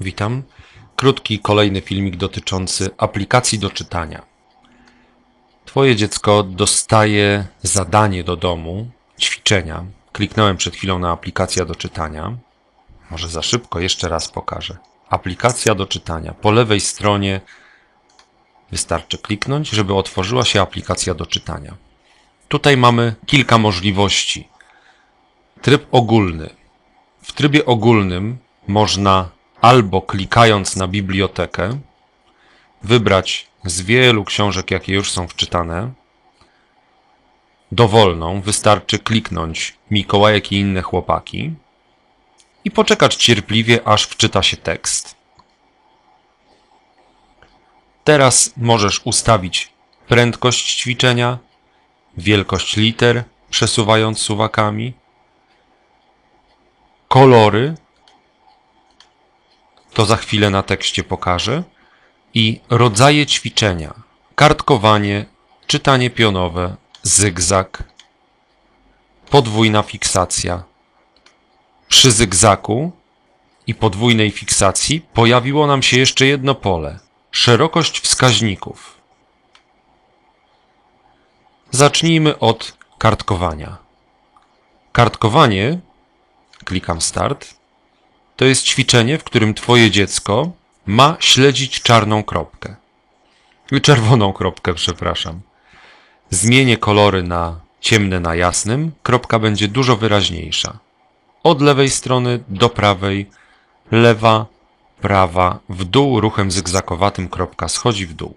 Witam. Krótki kolejny filmik dotyczący aplikacji do czytania. Twoje dziecko dostaje zadanie do domu, ćwiczenia. Kliknąłem przed chwilą na aplikację do czytania. Może za szybko, jeszcze raz pokażę. Aplikacja do czytania. Po lewej stronie wystarczy kliknąć, żeby otworzyła się aplikacja do czytania. Tutaj mamy kilka możliwości. Tryb ogólny. W trybie ogólnym można albo klikając na bibliotekę wybrać z wielu książek, jakie już są wczytane, dowolną, wystarczy kliknąć Mikołajek i inne chłopaki i poczekać cierpliwie, aż wczyta się tekst. Teraz możesz ustawić prędkość ćwiczenia, wielkość liter, przesuwając suwakami, kolory, to za chwilę na tekście pokażę, i rodzaje ćwiczenia, kartkowanie, czytanie pionowe, zygzak, podwójna fiksacja. Przy zygzaku i podwójnej fiksacji pojawiło nam się jeszcze jedno pole szerokość wskaźników. Zacznijmy od kartkowania. Kartkowanie, klikam start, to jest ćwiczenie, w którym Twoje dziecko ma śledzić czarną kropkę. Czerwoną kropkę, przepraszam. Zmienię kolory na ciemne na jasnym, kropka będzie dużo wyraźniejsza. Od lewej strony do prawej, lewa, prawa, w dół ruchem zygzakowatym kropka schodzi w dół.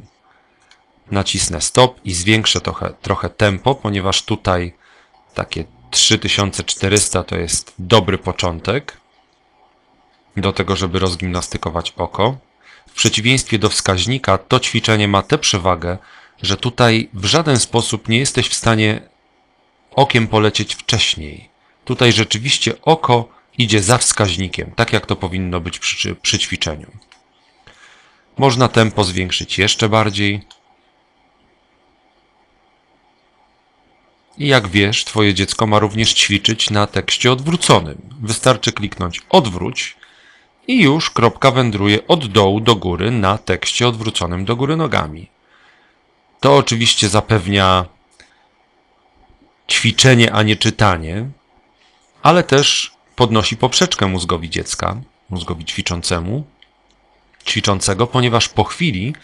Nacisnę stop i zwiększę trochę, trochę tempo, ponieważ tutaj takie 3400 to jest dobry początek do tego, żeby rozgimnastykować oko. W przeciwieństwie do wskaźnika, to ćwiczenie ma tę przewagę, że tutaj w żaden sposób nie jesteś w stanie okiem polecieć wcześniej. Tutaj rzeczywiście oko idzie za wskaźnikiem, tak jak to powinno być przy, przy ćwiczeniu. Można tempo zwiększyć jeszcze bardziej. I jak wiesz, Twoje dziecko ma również ćwiczyć na tekście odwróconym. Wystarczy kliknąć odwróć i już kropka wędruje od dołu do góry na tekście odwróconym do góry nogami. To oczywiście zapewnia ćwiczenie, a nie czytanie, ale też podnosi poprzeczkę mózgowi dziecka, mózgowi ćwiczącemu, ćwiczącego, ponieważ po chwili,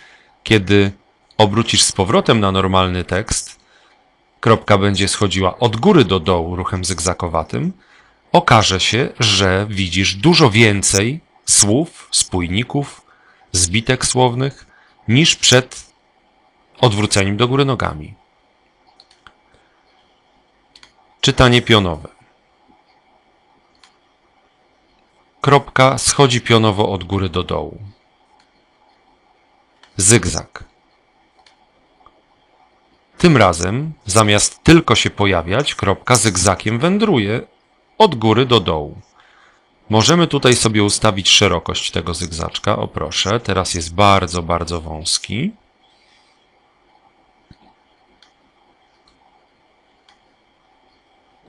kiedy obrócisz z powrotem na normalny tekst, kropka będzie schodziła od góry do dołu ruchem zygzakowatym, okaże się, że widzisz dużo więcej słów, spójników, zbitek słownych niż przed odwróceniem do góry nogami. Czytanie pionowe. Kropka schodzi pionowo od góry do dołu. Zygzak. Tym razem, zamiast tylko się pojawiać, kropka zygzakiem wędruje od góry do dołu. Możemy tutaj sobie ustawić szerokość tego zygzaczka. O proszę, teraz jest bardzo, bardzo wąski.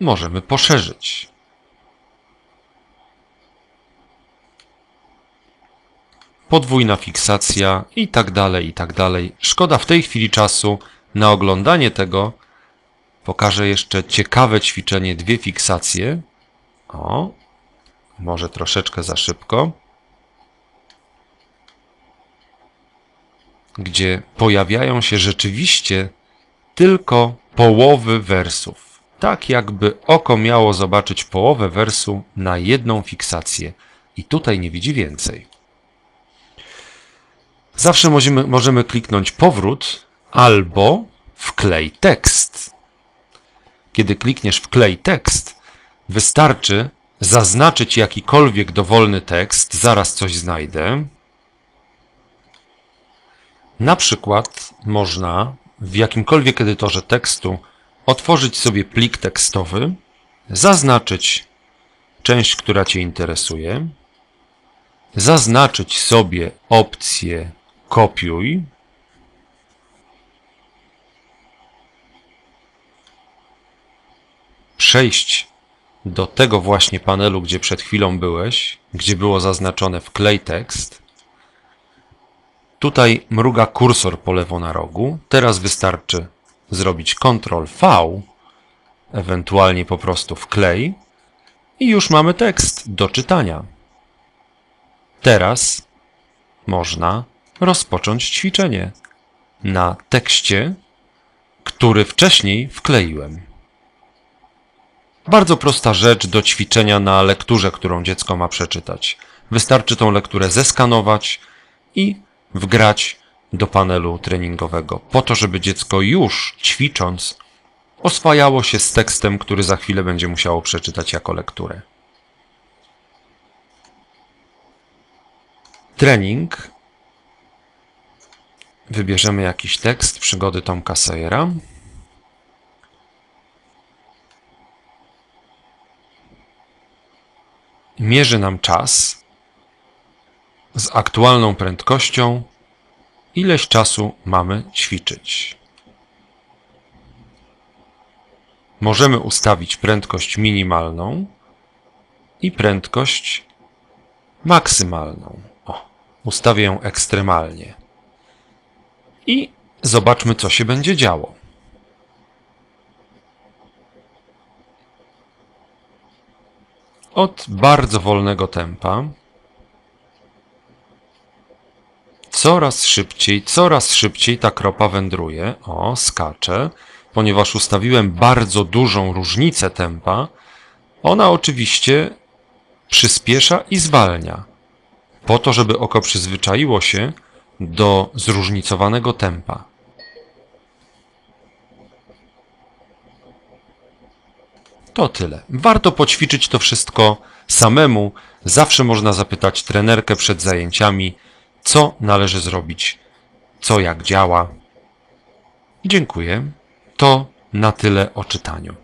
Możemy poszerzyć. Podwójna fiksacja i tak dalej, i tak dalej. Szkoda w tej chwili czasu na oglądanie tego. Pokażę jeszcze ciekawe ćwiczenie, dwie fiksacje. O, może troszeczkę za szybko, gdzie pojawiają się rzeczywiście tylko połowy wersów. Tak jakby oko miało zobaczyć połowę wersu na jedną fiksację i tutaj nie widzi więcej. Zawsze możemy, możemy kliknąć powrót albo wklej tekst. Kiedy klikniesz wklej tekst, wystarczy, zaznaczyć jakikolwiek dowolny tekst, zaraz coś znajdę. Na przykład można w jakimkolwiek edytorze tekstu otworzyć sobie plik tekstowy, zaznaczyć część, która Cię interesuje, zaznaczyć sobie opcję kopiuj, przejść do tego właśnie panelu, gdzie przed chwilą byłeś, gdzie było zaznaczone wklej tekst. Tutaj mruga kursor po lewo na rogu. Teraz wystarczy zrobić Ctrl V, ewentualnie po prostu wklej i już mamy tekst do czytania. Teraz można rozpocząć ćwiczenie na tekście, który wcześniej wkleiłem. Bardzo prosta rzecz do ćwiczenia na lekturze, którą dziecko ma przeczytać. Wystarczy tą lekturę zeskanować i wgrać do panelu treningowego, po to, żeby dziecko już ćwicząc oswajało się z tekstem, który za chwilę będzie musiało przeczytać jako lekturę. Trening. Wybierzemy jakiś tekst przygody Tomka Sayera. Mierzy nam czas z aktualną prędkością, ileś czasu mamy ćwiczyć. Możemy ustawić prędkość minimalną i prędkość maksymalną. O, ustawię ją ekstremalnie. I zobaczmy, co się będzie działo. Od bardzo wolnego tempa coraz szybciej, coraz szybciej ta kropa wędruje. O, skacze. Ponieważ ustawiłem bardzo dużą różnicę tempa, ona oczywiście przyspiesza i zwalnia. Po to, żeby oko przyzwyczaiło się do zróżnicowanego tempa. To tyle. Warto poćwiczyć to wszystko samemu. Zawsze można zapytać trenerkę przed zajęciami, co należy zrobić, co jak działa. Dziękuję. To na tyle o czytaniu.